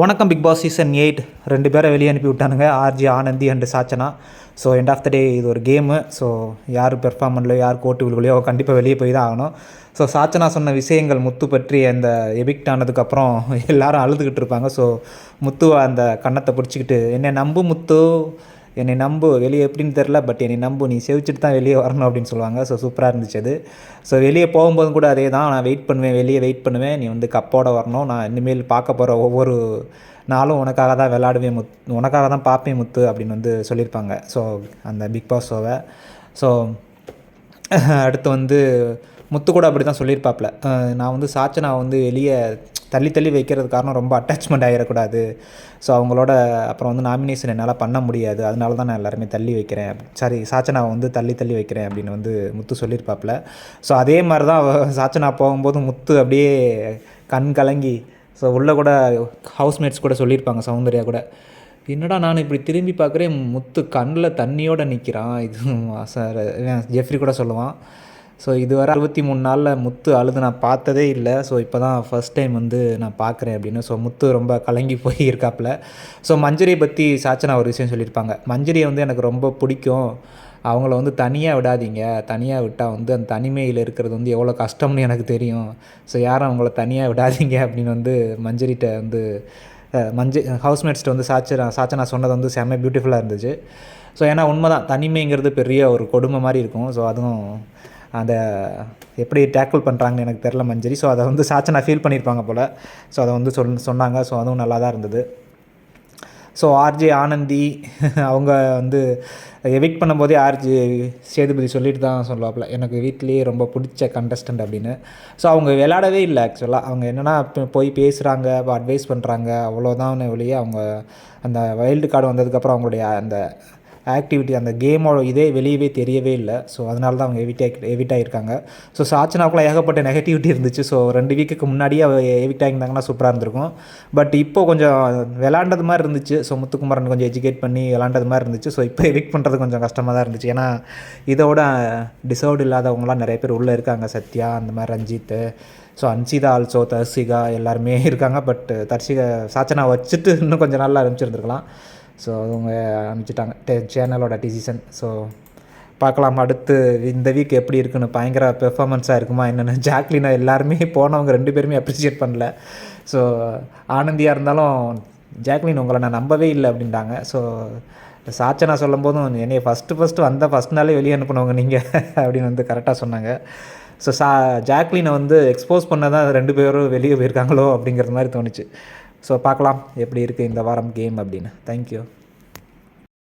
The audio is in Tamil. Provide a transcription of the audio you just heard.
வணக்கம் பிக் பாஸ் சீசன் எயிட் ரெண்டு பேரை வெளியே அனுப்பி விட்டானுங்க. RJ Ananthi and Sachana. So end of the day இது ஒரு கேமு ஸோ யார் பெர்ஃபார்ம் பண்ணலையோ யார் கோட்டு விழுகலையோ கண்டிப்பாக வெளியே போய் தான் ஆகணும். ஸோ சாச்சனா சொன்ன விஷயங்கள் முத்து பற்றி அந்த எபிக்ட் ஆனதுக்கப்புறம் எல்லாரும் அழுதுகிட்டு இருப்பாங்க. ஸோ முத்துவை அந்த கன்னத்தை பிடிச்சிக்கிட்டு என்னை நம்பு முத்து. என்னை நம்பு வெளியே எப்படின்னு தெரில பட் என்னை நம்பு நீ செவிச்சிட்டு தான் வெளியே வரணும் அப்படின்னு சொல்லுவாங்க. ஸோ சூப்பராக இருந்துச்சு அது. ஸோ வெளியே போகும்போதும் கூட அதே தான். நான் வெயிட் பண்ணுவேன் வெளியே வெயிட் பண்ணுவேன். நீ வந்து கப்போட வரணும். நான் இனிமேல் பார்க்க போகிற ஒவ்வொரு நாளும் உனக்காக தான் விளாடுவேன் முத் உனக்காக தான் பார்ப்பேன் முத்து அப்படின்னு வந்து சொல்லியிருப்பாங்க. ஸோ அந்த பிக் பாஸ் ஷோவை ஸோ அடுத்து வந்து முத்து கூட அப்படி தான் சொல்லியிருப்பாப்புல நான் வந்து சாச்சனா வந்து வெளியே தள்ளி தள்ளி வைக்கிறது காரணம் ரொம்ப அட்டாச்மெண்ட் ஆகிடக்கூடாது ஸோ அவங்களோட அப்புறம் வந்து நாமினேஷன் என்னால் பண்ண முடியாது. அதனால தான் நான் எல்லாருமே தள்ளி வைக்கிறேன். சாரி சாச்சனாவை வந்து தள்ளி தள்ளி வைக்கிறேன் அப்படின்னு வந்து முத்து சொல்லியிருப்பாப்புல. ஸோ அதே மாதிரி தான் சாச்சனா போகும்போது முத்து அப்படியே கண் கலங்கி ஸோ உள்ளே கூட ஹவுஸ்மேட்ஸ் கூட சொல்லியிருப்பாங்க சௌந்தர்யா கூட. என்னடா நான் இப்படி திரும்பி பார்க்குறேன்? முத்து கண்ணில் தண்ணியோடு நிற்கிறான் இது சார் ஜெஃப்ரி கூட சொல்லுவான். ஸோ இதுவரை அறுபத்தி மூணு நாளில் முத்து அழுது நான் பார்த்ததே இல்லை. ஸோ இப்போ தான் ஃபஸ்ட் டைம் வந்து நான் பார்க்குறேன் அப்படின்னு. ஸோ முத்து ரொம்ப கலங்கி போய் இருக்காப்புல ஸோ மஞ்சரியை பற்றி சாச்சனா ஒரு விஷயம் சொல்லியிருப்பாங்க. மஞ்சரியை வந்து எனக்கு ரொம்ப பிடிக்கும். அவங்கள வந்து தனியாக விடாதீங்க. தனியாக விட்டால் வந்து அந்த தனிமையில் இருக்கிறது வந்து எவ்வளோ கஷ்டம்னு எனக்கு தெரியும். ஸோ யாரும் அவங்கள தனியாக விடாதீங்க அப்படின்னு வந்து மஞ்சரிகிட்ட வந்து அஹ், மஞ்ச ஹவுஸ்மேட்ஸ்ட்டு வந்து சாச்சனா சாச்சனா சொன்னது வந்து செம்ம பியூட்டிஃபுல்லாக இருந்துச்சு. ஸோ ஏன்னா உண்மை தான் தனிமைங்கிறது பெரிய ஒரு கொடுமை மாதிரி இருக்கும். ஸோ அதுவும் அந்த எப்படி டேக்கிள் பண்ணுறாங்கன்னு எனக்கு தெரில மஞ்சரி. ஸோ அதை வந்து சாச்சனா ஃபீல் பண்ணியிருப்பாங்க போல். ஸோ அதை வந்து சொல் சொன்னாங்க. ஸோ அதுவும் நல்லா தான் இருந்தது ஸோ ஆர்ஜே ஆனந்தி அவங்க வந்து எவிக்ட் பண்ணும்போதே ஆர்ஜே சேதுபதி சொல்லிட்டு தான் சொல்லுவாப்புல எனக்கு வீட்டிலேயே ரொம்ப பிடிச்ச கண்டஸ்டன்ட் அப்படின்னு. ஸோ அவங்க விளையாடவே இல்லை ஆக்சுவலாக அவங்க என்னென்னா போய் பேசுகிறாங்க அட்வைஸ் பண்ணுறாங்க அவ்வளோதான் வெளியே அவங்க அந்த வைல்டு கார்டு வந்ததுக்கப்புறம் அவங்களுடைய அந்த ஆக்டிவிட்டி அந்த கேமோட இதே வெளியவே தெரியவே இல்லை. ஸோ அதனால தான் அவங்க எவிட் ஆகி எவிட் ஆகியிருக்காங்க. ஸோ சாச்சனாவுக்குலாம் ஏகப்பட்ட நெகட்டிவிட்டி இருந்துச்சு. ஸோ ரெண்டு வீக்குக்கு முன்னாடியே அவள் எவிட் ஆகியிருந்தாங்கன்னா சூப்பராக இருந்திருக்கும். பட் இப்போ கொஞ்சம் விளாண்டது மாதிரி இருந்துச்சு. ஸோ முத்துக்குமாரன் கொஞ்சம் எஜுகேட் பண்ணி விளாண்டது மாதிரி இருந்துச்சு. ஸோ இப்போ எவிட் பண்ணுறது கொஞ்சம் கஷ்டமாக தான் இருந்துச்சு. ஏன்னா இதோட டிசர்வ்டு இல்லாதவங்களாம் நிறைய பேர் உள்ளே இருக்காங்க. சத்யா அந்த மாதிரி ரஞ்சித்து ஸோ அன்சிதா ஆல்சோ தர்சிகா எல்லாருமே இருக்காங்க. பட் தர்சிகா சாச்சனா வச்சுட்டு இன்னும் கொஞ்சம் நாளில் ஆரம்பிச்சிருந்துருக்கலாம். ஸோ அவங்க அனுப்பிச்சிட்டாங்க. டே சேனலோட டிசிஷன் ஸோ பார்க்கலாம். அடுத்து இந்த வீக் எப்படி இருக்குன்னு பயங்கர பெர்ஃபார்மன்ஸாக இருக்குமா என்னென்னு. ஜாக்லினா எல்லாருமே போனவங்க ரெண்டு பேருமே அப்ரிஷியேட் பண்ணல. ஸோ ஆனந்தியாக இருந்தாலும் ஜாக்லின் உங்களை நான் நம்பவே இல்லை அப்படின்ட்டாங்க. ஸோ சாச்சனா சொல்லும் போதும் என்னைய ஃபஸ்ட்டு ஃபஸ்ட்டு வந்த ஃபஸ்ட் நாளே வெளியே அனுப்பினவங்க நீங்கள் அப்படின்னு வந்து கரெக்டாக சொன்னாங்க. ஸோ சா ஜாக்லினை வந்து எக்ஸ்போஸ் பண்ண தான் ரெண்டு பேரும் வெளியே போயிருக்காங்களோ அப்படிங்கிற மாதிரி தோணுச்சு. ஸோ பார்க்கலாம். எப்படி இருக்குது இந்த வாரம் கேம் அப்படின்னு. தேங்க்யூ